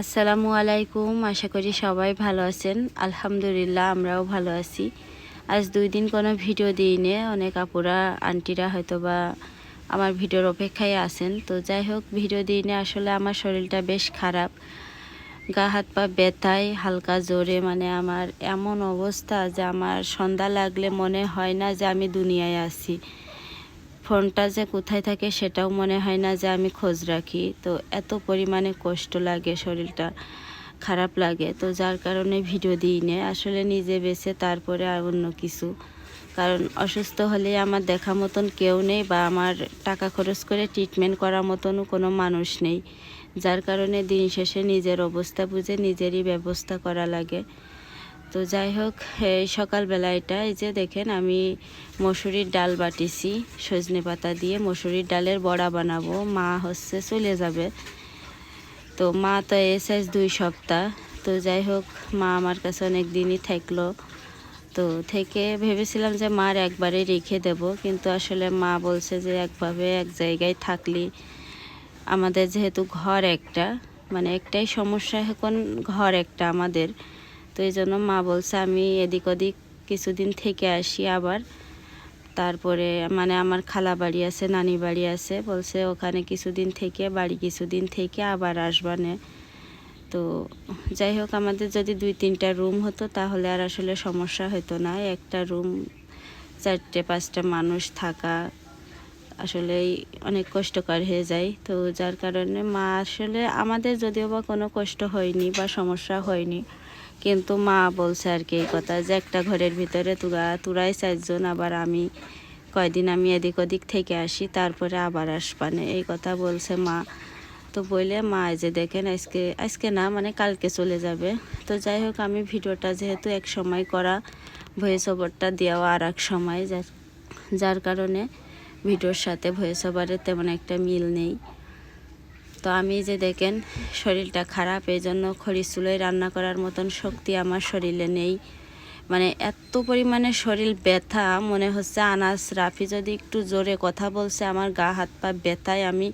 আসসালামু আলাইকুম, আশা করি সবাই ভালো আছেন। আলহামদুলিল্লাহ, আমরাও ভালো আছি। আজ দুই দিন কোনো ভিডিও দিইনি। অনেক আপুরা, আন্টিরা হয়তো বা আমার ভিডিওর অপেক্ষায় আছেন। তো যাই হোক, ভিডিও দিইনি। আসলে আমার শরীরটা বেশ খারাপ। গা, হাত, পা ব্যথায়, হালকা জোরে। মানে আমার এমন অবস্থা যে আমার সন্ধ্যা লাগলে মনে হয় না যে আমি দুনিয়ায় আছি। ফোনটা যে কোথায় থাকে সেটাও মনে হয় না যে আমি খোঁজ রাখি। তো এত পরিমাণে কষ্ট লাগে, শরীরটা খারাপ লাগে। তো যার কারণে ভিডিও দিই না। আসলে নিজে বেছে তারপরে আর অন্য কিছু। কারণ অসুস্থ হলে আমার দেখা মতন কেউ নেই বা আমার টাকা খরচ করে ট্রিটমেন্ট করার মতনও কোনো মানুষ নেই। যার কারণে দিন শেষে নিজের অবস্থা বুঝে নিজেরই ব্যবস্থা করা লাগে। তো যাই হোক এই সকালবেলা এটা, এই যে দেখেন আমি মসুরির ডাল বাটিছি, সজনে পাতা দিয়ে মসুরির ডালের বড়া বানাবো, মা হচ্ছে চলে যাবে। তো মা তো এসে দুই সপ্তাহ, তো যাই হোক, মা আমার কাছে অনেক দিনই থাকল। তো থেকে ভেবেছিলাম যে মার একবারে রেখে দেব, কিন্তু আসলে মা বলছে যে একভাবে এক জায়গায় থাকলি। আমাদের যেহেতু ঘর একটা মানে একটাই সমস্যা এখন ঘর একটা আমাদের। তো এই জন্য মা বলছে, আমি এদিক ওদিক কিছুদিন থেকে আসি আবার। তারপরে মানে আমার খালা বাড়ি আছে, নানি বাড়ি আছে, বলছে ওখানে কিছুদিন থেকে, বাড়ি কিছুদিন থেকে আবার আসবানে তো যাই হোক, আমাদের যদি দুই তিনটা রুম হতো তাহলে আর আসলে সমস্যা হতো না। একটা রুম চারটে পাঁচটা মানুষ থাকা আসলেই অনেক কষ্টকর হয়ে যায়। তো যার কারণে মা আসলে আমাদের যদিও বা কোনো কষ্ট হয়নি বা সমস্যা হয়নি কিন্তু মা বলছে আর কি এই কথা যে একটা ঘরের ভিতরে তোরা, তোরাই চারজন, আবার আমি কয়দিন আমি এদিক ওদিক থেকে আসি, তারপরে আবার আসবানে এই কথা বলছে মা। তো বললে মা যে দেখেন আজকে আজকে না মানে কালকে চলে যাবে। তো যাই হোক, আমি ভিডিওটা যেহেতু এক সময় করা ভয়েস ওভারটা দেওয়া আর এক সময়, যার যার কারণে ভিডিওর সাথে ভয়েস ওভারের তেমন একটা মিল নেই। তো আমি যে দেখেন, শরীরটা খারাপ এই জন্য খড়ির চুলোয় রান্না করার মতন শক্তি আমার শরীরে নেই। মানে এত পরিমাণে শরীর ব্যথা, মনে হচ্ছে আনাস রাফি যদি একটু জোরে কথা বলছে, আমার গা হাত পা ব্যথায় আমি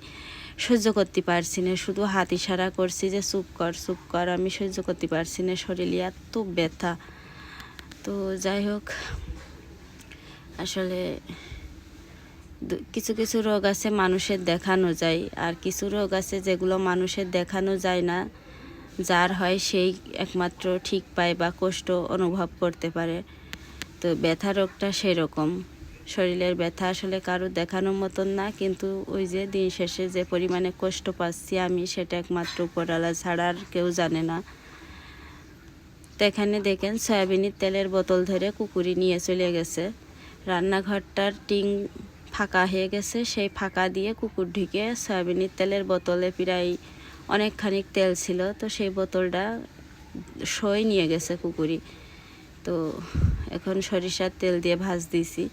সহ্য করতে পারছি না। শুধু হাত ইশারা করছি যে, চুপ কর চুপ কর, আমি সহ্য করতে পারছি না, শরীরে এত ব্যথা। তো যাই হোক, আসলে কিছু কিছু রোগ আছে মানুষের দেখানো যায়, আর কিছু রোগ আছে যেগুলো মানুষের দেখানো যায় না, যার হয় সেই একমাত্র ঠিক পায় বা কষ্ট অনুভব করতে পারে। তো ব্যথা রোগটা সেরকম। শরীরের ব্যথা আসলে কারও দেখানোর মতন না, কিন্তু ওই যে দিন শেষে যে পরিমাণে কষ্ট পাচ্ছি আমি, সেটা একমাত্র উপরালা ছাড়া আর কেউ জানে না। তো এখানে দেখেন, সয়াবিনের তেলের বোতল ধরে কুকুরি নিয়ে চলে গেছে। রান্নাঘরটার টিং ফাঁকা হয়ে গেছে। সেই ফাঁকা দিয়ে কুকুর ঢুকে সয়াবিনের তেলের বোতলে প্রায় অনেকখানি তেল ছিল। তো সেই বোতলটা সই নিয়ে গেছে কুকুরি তো এখন সরিষার তেল দিয়ে ভাজ দিছি।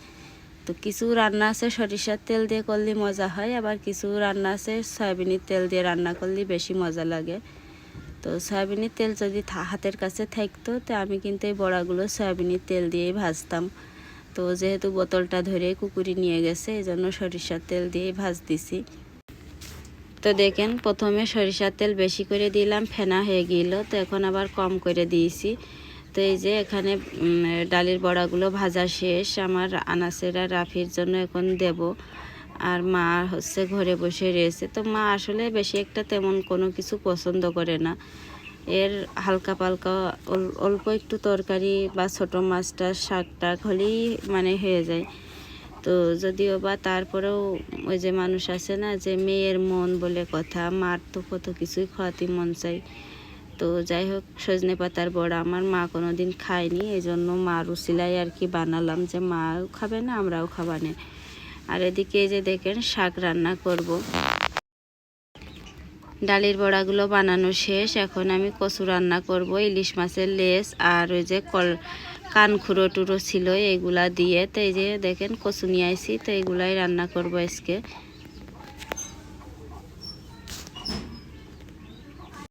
তো কিছু রান্না আছে সরিষার তেল দিয়ে করলে মজা হয়, আবার কিছু রান্না আছে সয়াবিনের তেল দিয়ে রান্না করলে বেশি মজা লাগে। তো সয়াবিনের তেল যদি হাতের কাছে থাকতো, তো আমি কিন্তু এই বড়াগুলো সয়াবিনের তেল দিয়েই ভাজতাম। তো যেহেতু বোতলটা ধরে কুকুরি নিয়ে গেছে এই জন্য সরিষার তেল দিয়ে ভাজ দিছি। তো দেখেন, প্রথমে সরিষার তেল বেশি করে দিলাম, ফেনা হয়ে গেল, তো এখন আবার কম করে দিয়েছি। তো এই যে এখানে ডালের বড়াগুলো ভাজা শেষ, আমার আনাসেরা রাফির জন্য এখন দেব। আর মা হচ্ছে ঘরে বসে রয়েছে, তো মা আসলে বেশি একটা তেমন কোনো কিছু পছন্দ করে না। এর হালকা পালকা অল্প একটু তরকারি বা ছোটো মাছটা শাক টাক হলেই মানে হয়ে যায়। তো যদিও বা তারপরেও ওই যে মানুষ আছে না যে মেয়ের মন বলে কথা, মার তো কত কিছুই খাওয়াতে মন চাই তো যাই হোক, সজনে পাতার বড়া আমার মা কোনো দিন খায়নি এই জন্য মার উসিলাই আর কি বানালাম যে মাও খাবে না, আমরাও খাবানে। আর এদিকে যে দেখেন, শাক রান্না করব। ডালের বড়াগুলো বানানো শেষ। এখন আমি কচু রান্না করব, ইলিশ মাছের লেস আর ওই যে কল, কান খুঁড়ো টুরো ছিল এইগুলা দিয়ে। তো এই যে দেখেন, কচু নিয়ে আইসি তো এইগুলাই রান্না করব আজকে।